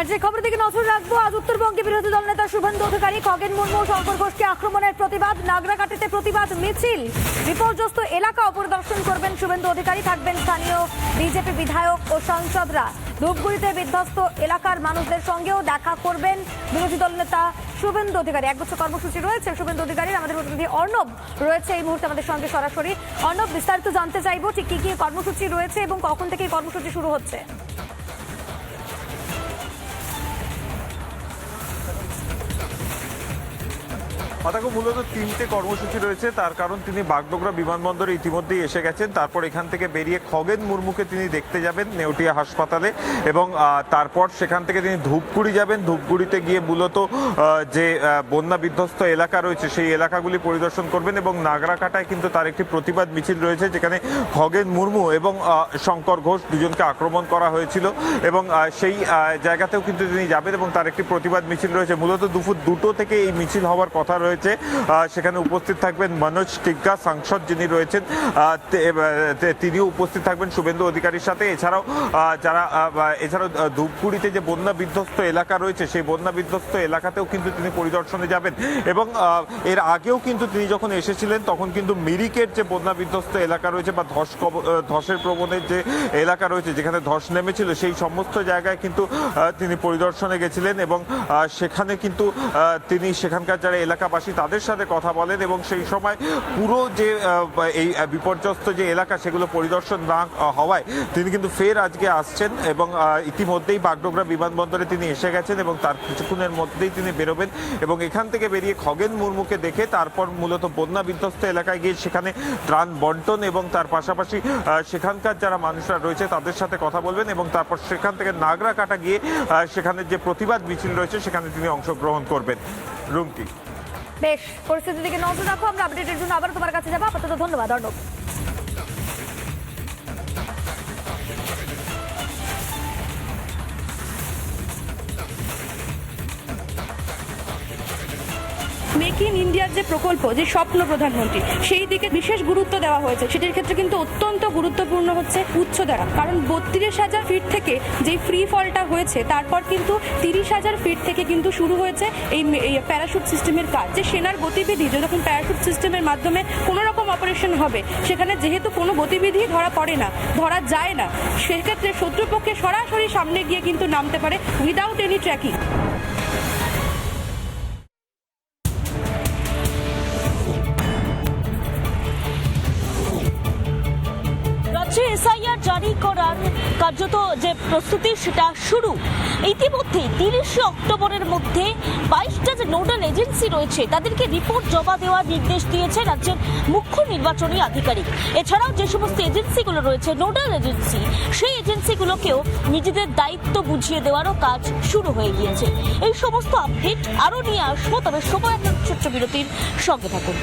আর যে খবর দিকে নজর রাখব। আজ উত্তরবঙ্গে বিরোধী দল নেতা শুভেন্দু অধিকারী, খগেন মুর্মু, শঙ্কর ঘোষকে আক্রমণের প্রতিবাদ, নাগরাকাটিতে প্রতিবাদ, মিছিল। বিপর্যস্ত এলাকা পরিদর্শন করবেন শুভেন্দু অধিকারী, থাকবেন স্থানীয় বিজেপি বিধায়ক ও সাংসদরা। ধূপগুড়িতে বিধ্বস্ত এলাকার মানুষদের সঙ্গেও দেখা করবেন বিরোধী দল নেতা শুভেন্দু অধিকারী। একগুচ্ছ কর্মসূচি রয়েছে শুভেন্দু অধিকারীর। আমাদের প্রতিনিধি অর্ণব রয়েছে এই মুহূর্তে আমাদের সঙ্গে সরাসরি। অর্ণব, বিস্তারিত জানতে চাইব ঠিক কি কি কর্মসূচি রয়েছে এবং কখন থেকে কর্মসূচি শুরু হচ্ছে? পাতাকো মূলত তিনটে কর্মসূচি রয়েছে। তার কারণ তিনি বাগডোগরা বিমানবন্দরে ইতিমধ্যেই এসে গেছেন। তারপর এখান থেকে বেরিয়ে খগেন মুর্মুকে তিনি দেখতে যাবেন নেউটিয়া হাসপাতালে এবং তারপর সেখান থেকে তিনি ধূপগুড়ি যাবেন। ধূপগুড়িতে গিয়ে মূলত যে বন্যা বিধ্বস্ত এলাকা রয়েছে সেই এলাকাগুলি পরিদর্শন করবেন এবং নাগরাকাটায় কিন্তু তার একটি প্রতিবাদ মিছিল রয়েছে যেখানে খগেন মুর্মু এবং শঙ্কর ঘোষ দুজনকে আক্রমণ করা হয়েছিল এবং সেই জায়গাতেও কিন্তু তিনি যাবেন এবং তার একটি প্রতিবাদ মিছিল রয়েছে। মূলত দুপুর দুটো থেকে এই মিছিল হওয়ার কথা রয়েছে আহ, সেখানে উপস্থিত থাকবেন মনোজ টিগ্গা সাংসদ যিনি রয়েছেন তিনিও উপস্থিত থাকবেন শুভেন্দু অধিকারীর সাথে। এছাড়াও যারা এছাড়াও ধূপগুড়িতে যে বন্যা বিধ্বস্ত এলাকা রয়েছে সেই বন্যা বিধ্বস্ত এলাকাতেও কিন্তু তিনি পরিদর্শনে যাবেন। এবং এর আগেও কিন্তু তিনি যখন এসেছিলেন তখন কিন্তু মিরিকের যে বন্যা বিধ্বস্ত এলাকা রয়েছে বা ধস ধসের প্রবণের যে এলাকা রয়েছে যেখানে ধস নেমেছিল সেই সমস্ত জায়গায় কিন্তু তিনি পরিদর্শনে গেছিলেন এবং সেখানে কিন্তু তিনি সেখানকার যারা এলাকাবাসী তাদের সাথে কথা বলেন এবং সেই সময় পুরো যে এই বিপর্যস্ত যে এলাকা সেগুলো পরিদর্শন না হওয়ায় তিনি কিন্তু ফের আজকে আসছেন এবং ইতিমধ্যেই বাগডোগরা বিমানবন্দরে তিনি এসে গেছেন এবং তার কিছুক্ষণের মধ্যেই তিনি বেরোবেন এবং এখান থেকে বেরিয়ে খগেন মুর্মুকে দেখে তারপর মূলত বন্যা বিধ্বস্ত এলাকায় গিয়ে সেখানে ত্রাণ বন্টন এবং তার পাশাপাশি সেখানকার যারা মানুষরা রয়েছে তাদের সাথে কথা বলবেন এবং তারপর সেখান থেকে নাগরা কাটা গিয়ে সেখানে যে প্রতিবাদ মিছিল রয়েছে সেখানে তিনি অংশগ্রহণ করবেন। রুমকি। বেশ, পরিস্থিতির দিকে নজর রাখো, আমরা আপডেটের জন্য আবার তোমার কাছে যাব। আপাতত ধন্যবাদ, অর্ণব। মেক ইন ইন্ডিয়ার যে প্রকল্প, যে স্বপ্ন প্রধানমন্ত্রী, সেই দিকে বিশেষ গুরুত্ব দেওয়া হয়েছে। সেটির ক্ষেত্রে কিন্তু অত্যন্ত গুরুত্বপূর্ণ হচ্ছে উচ্চতারা কারণ বত্রিশ হাজার ফিট থেকে যেই ফ্রি ফলটা হয়েছে, তারপর কিন্তু তিরিশ হাজার ফিট থেকে কিন্তু শুরু হয়েছে এই এই প্যারাশুট সিস্টেমের কাজ। যে সেনার গতিবিধি যখন প্যারাশুট সিস্টেমের মাধ্যমে কোনো রকম অপারেশন হবে, সেখানে যেহেতু কোনো গতিবিধি ধরা পড়ে না, ধরা যায় না, সেক্ষেত্রে শত্রুপক্ষে সরাসরি সামনে গিয়ে কিন্তু নামতে পারে উইদাউট এনি ট্র্যাকিং রাজ্যে এসআইআর জারি করার কার্যত যে প্রস্তুতি, সেটা শুরু। ইতিমধ্যে তিরিশে অক্টোবরের মধ্যে বাইশটা যে নোডাল এজেন্সি রয়েছে, তাদেরকে রিপোর্ট জমা দেওয়ার নির্দেশ দিয়েছে রাজ্যের মুখ্য নির্বাচনী আধিকারিক। এছাড়াও যে সমস্ত এজেন্সিগুলো রয়েছে, নোডাল এজেন্সি, সেই এজেন্সিগুলোকেও নিজেদের দায়িত্ব বুঝিয়ে দেওয়ারও কাজ শুরু হয়ে গিয়েছে। এই সমস্ত আপডেট আরও নিয়ে আসব, তবে সময় একটা ছোট্ট বিরতির সঙ্গে থাকুন।